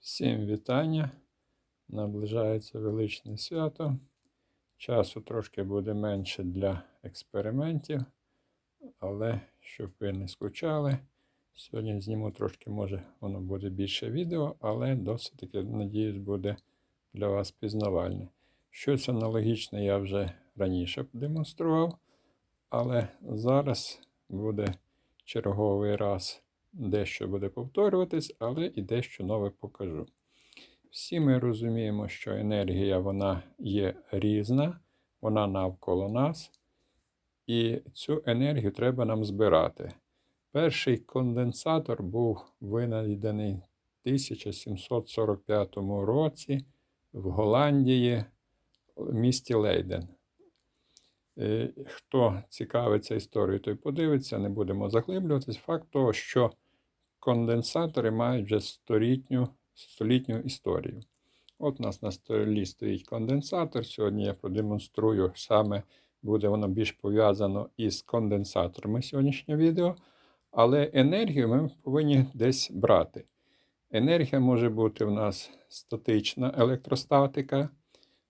Всім вітання. Наближається величне свято. Часу трошки буде менше для експериментів, але щоб ви не скучали, сьогодні зніму трошки, може, воно буде більше відео, але досить таки, надіюсь, буде для вас пізнавальне. Щось аналогічне я вже раніше демонстрував, але зараз буде черговий раз дещо буде повторюватись, але і дещо нове покажу. Всі ми розуміємо, що енергія вона є різна, вона навколо нас, і цю енергію треба нам збирати. Перший конденсатор був винайдений в 1745 році в Голландії в місті Лейден. Е, Хто цікавиться історією, той подивиться, не будемо заглиблюватись. Факт того, що конденсатори мають вже столітню, столітню історію. От у нас на столі стоїть конденсатор. Сьогодні я продемонструю саме, буде воно більш пов'язано із конденсаторами сьогоднішнє відео. Але енергію ми повинні десь брати. Енергія може бути в нас статична електростатика.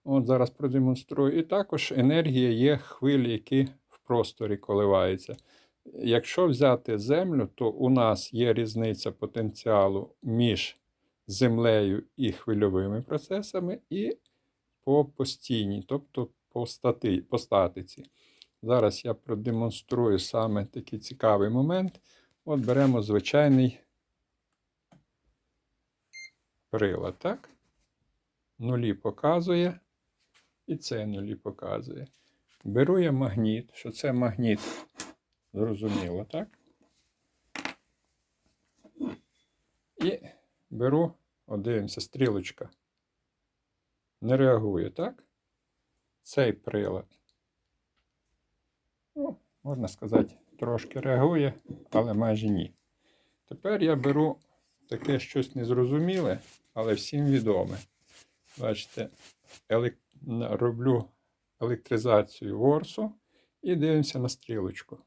От зараз продемонструю. І також енергія є хвилі, які в просторі коливаються. Якщо взяти землю, то у нас є різниця потенціалу між землею і хвильовими процесами, і по постійній, тобто по, стати, по статиці. Зараз я продемонструю саме такий цікавий момент. От беремо звичайний прилад, так? Нулі показує, і це нулі показує. Беру я магніт, що це магніт Зрозуміло, так? І беру, от дивимося, стрілочка. Не реагує, так? Цей прилад. Ну, можна сказати, трошки реагує, але майже ні. Тепер я беру таке щось незрозуміле, але всім відоме. Бачите, елек... роблю електризацію ворсу і дивимося на стрілочку.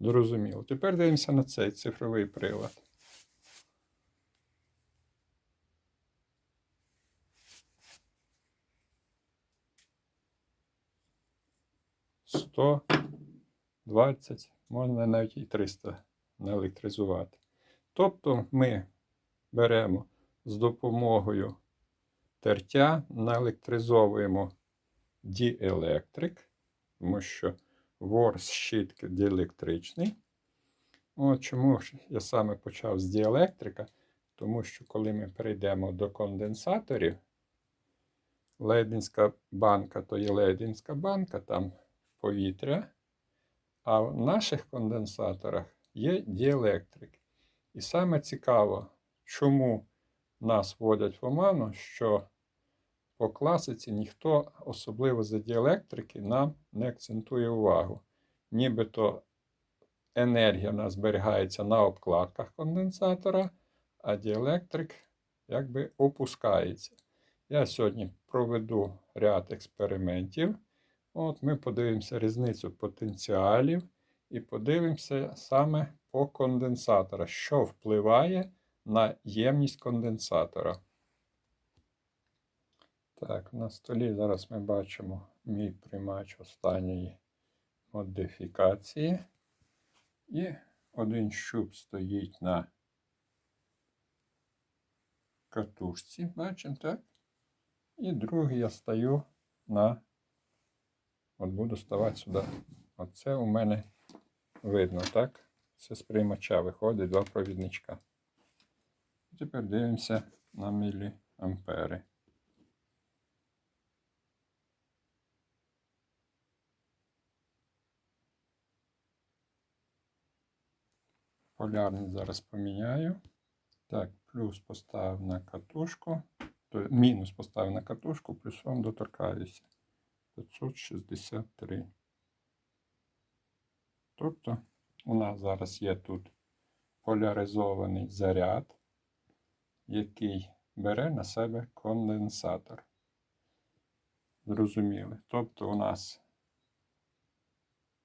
Зрозуміло. Тепер дивимося на цей цифровий прилад. Сто двадцять, можна навіть і 300 наелектризувати. Тобто ми беремо з допомогою тертя, наелектризовуємо діелектрик, тому що ворс щітки діелектричний. От Чому ж я саме почав з діелектрика? Тому що коли ми перейдемо до конденсаторів, лейдинська банка то є лейдинська банка, там повітря. А в наших конденсаторах є діелектрик. І саме цікаво, чому нас вводять в оману, що по класиці ніхто, особливо за діелектрики, нам не акцентує увагу. Нібито енергія в нас зберігається на обкладках конденсатора, а діелектрик якби опускається. Я сьогодні проведу ряд експериментів. От Ми подивимося різницю потенціалів і подивимося саме по конденсатора, що впливає на ємність конденсатора. Так, на столі зараз ми бачимо мій приймач останньої модифікації. І один щуп стоїть на катушці, бачимо, так? І другий я стою на, от буду ставати сюди. Оце у мене видно, так? Це з приймача виходить два провідничка. Тепер дивимося на міліампери. Полярність зараз поміняю. Так, плюс поставив на катушку. То, мінус поставив на катушку, плюсом доторкаюся. 563. Тобто у нас зараз є тут поляризований заряд, який бере на себе конденсатор. Зрозуміли. Тобто у нас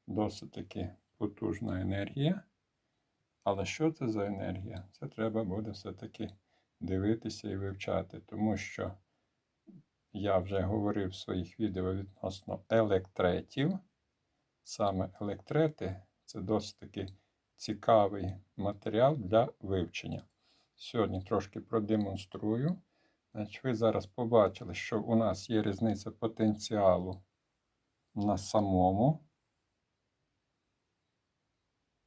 досить таки потужна енергія. Але що це за енергія? Це треба буде все-таки дивитися і вивчати, тому що я вже говорив в своїх відео відносно електретів. Саме електрети це досить таки цікавий матеріал для вивчення. Сьогодні трошки продемонструю. Значить, ви зараз побачили, що у нас є різниця потенціалу на самому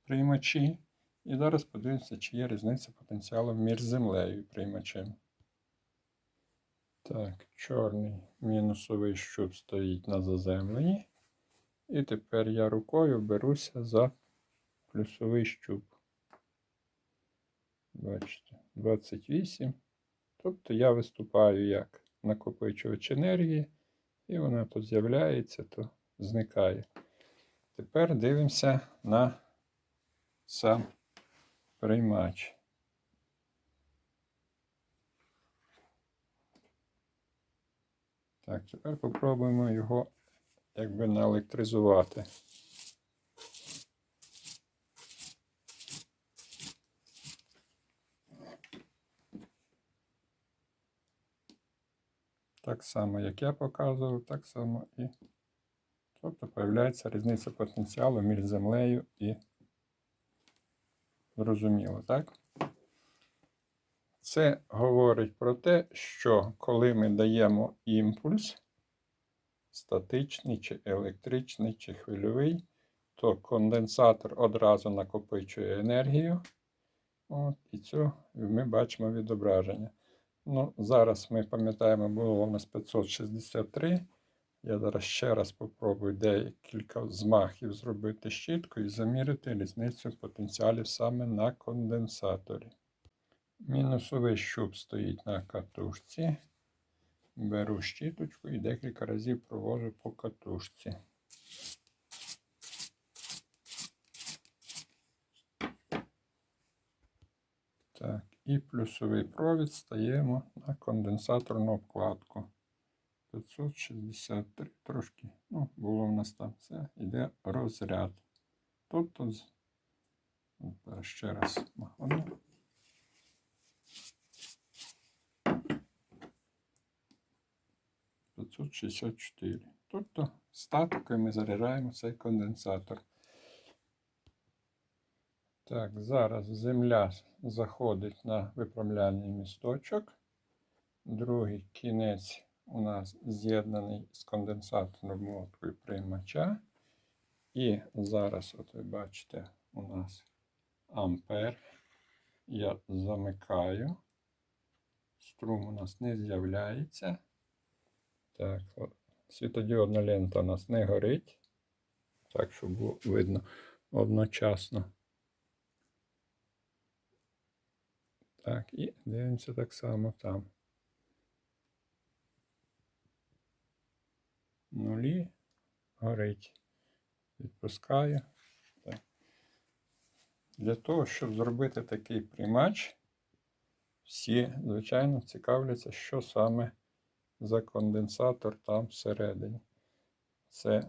приймачі. І зараз подивимося, чи є різниця потенціалу між землею і приймачем. Так, чорний мінусовий щуп стоїть на заземленні. І тепер я рукою беруся за плюсовий щуп. Бачите, 28. Тобто я виступаю як накопичувач енергії, і вона то з'являється, то зникає. Тепер дивимося на сам приймач. Так, тепер попробуємо його якби наелектризувати. Так само, як я показував, так само і. Тобто появляється різниця потенціалу між землею і зрозуміло, так? Це говорить про те, що коли ми даємо імпульс, статичний, чи електричний, чи хвильовий, то конденсатор одразу накопичує енергію. От, І цю ми бачимо відображення. Ну, Зараз ми пам'ятаємо, було у нас 563. Я зараз ще раз спробую декілька змахів зробити щіткою і заміряти різницю потенціалів саме на конденсаторі. Мінусовий щуп стоїть на катушці. Беру щіточку і декілька разів провожу по катушці. Так, і плюсовий провід стаємо на конденсаторну обкладку. 563 трошки, ну, було в нас там це, йде розряд. Тобто, ще раз махану. чотири. Тобто статикою ми заряджаємо цей конденсатор. Так, зараз земля заходить на виправляльний місточок. Другий кінець у нас з'єднаний з конденсаторною обмоткою приймача. І зараз, от ви бачите, у нас ампер. Я замикаю. Струм у нас не з'являється. Так, світодіодна лента у нас не горить. Так, щоб було видно одночасно. Так, і дивимося так само там. Нулі горить. Відпускаю. Так. Для того, щоб зробити такий приймач, всі, звичайно, цікавляться, що саме за конденсатор там всередині. Це,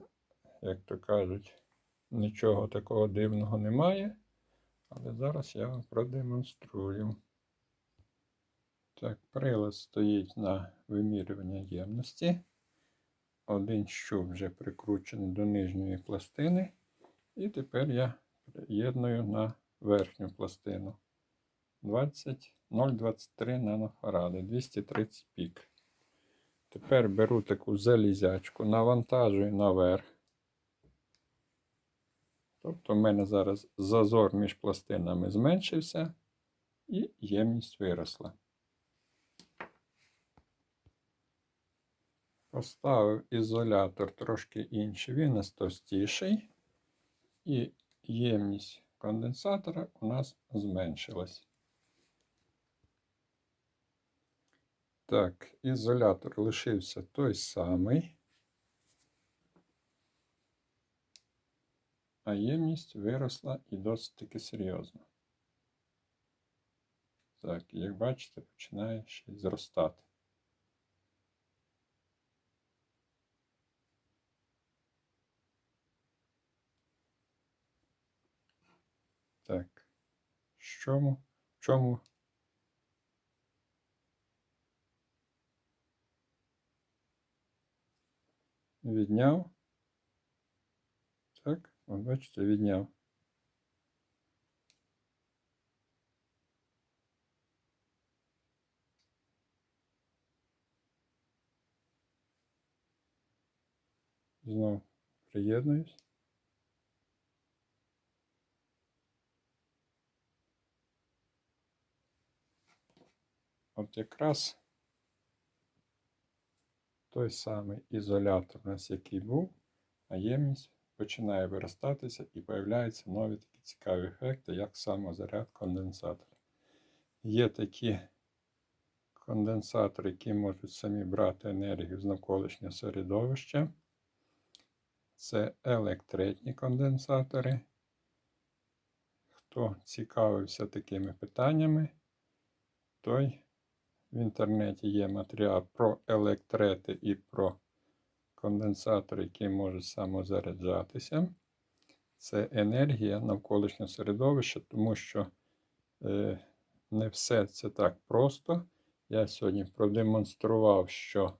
як то кажуть, нічого такого дивного немає. Але зараз я вам продемонструю. Так, прилад стоїть на вимірювання ємності. Один щуп вже прикручений до нижньої пластини. І тепер я приєдную на верхню пластину 0,23 нанофаради, 230 пік. Тепер беру таку залізячку, навантажую наверх. Тобто в мене зараз зазор між пластинами зменшився і ємність виросла. Поставив ізолятор трошки інший, він товстіший, і ємність конденсатора у нас зменшилась. Так, ізолятор лишився той самий, а ємність виросла і досить таки серйозно. Так, як бачите, починає ще зростати. Чому? В чому? Відняв. Так, от бачите, відняв. Знов приєднуюсь. От якраз той самий ізолятор у нас, який був, а ємність починає виростатися і появляються нові такі цікаві ефекти, як самозаряд конденсатора. Є такі конденсатори, які можуть самі брати енергію з навколишнього середовища. Це електретні конденсатори. Хто цікавився такими питаннями, той в інтернеті є матеріал про електрети і про конденсатори, які можуть самозаряджатися. Це енергія навколишнього середовища, тому що е, не все це так просто. Я сьогодні продемонстрував, що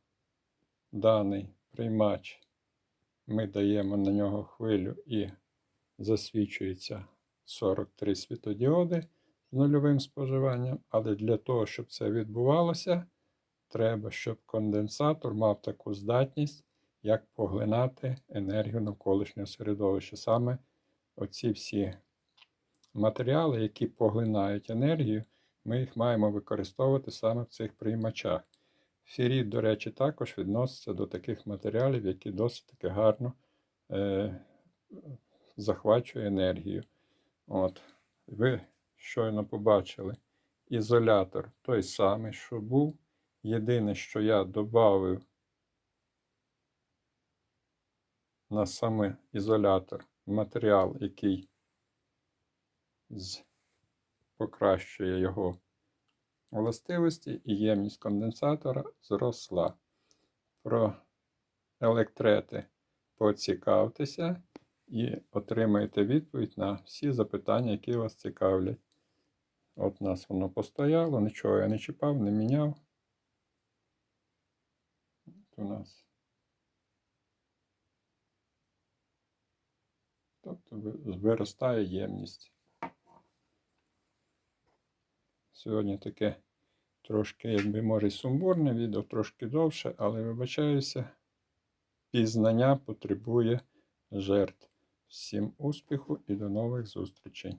даний приймач ми даємо на нього хвилю і засвічується 43 світодіоди нульовим споживанням. Але для того, щоб це відбувалося, треба, щоб конденсатор мав таку здатність, як поглинати енергію навколишнього середовища. Саме оці всі матеріали, які поглинають енергію, ми їх маємо використовувати саме в цих приймачах. Феріт, до речі, також відноситься до таких матеріалів, які досить таки гарно е, захвачує енергію. От. Ви щойно побачили ізолятор той самий, що був. Єдине, що я додав на саме ізолятор матеріал, який покращує його властивості і ємність конденсатора зросла. Про електрети поцікавтеся і отримаєте відповідь на всі запитання, які вас цікавлять. От у нас воно постояло, нічого я не чіпав, не міняв. От у нас. Тобто виростає ємність. Сьогодні таке трошки, якби може, сумбурне відео, трошки довше, але вибачаюся, пізнання потребує жертв. Всім успіху і до нових зустрічей!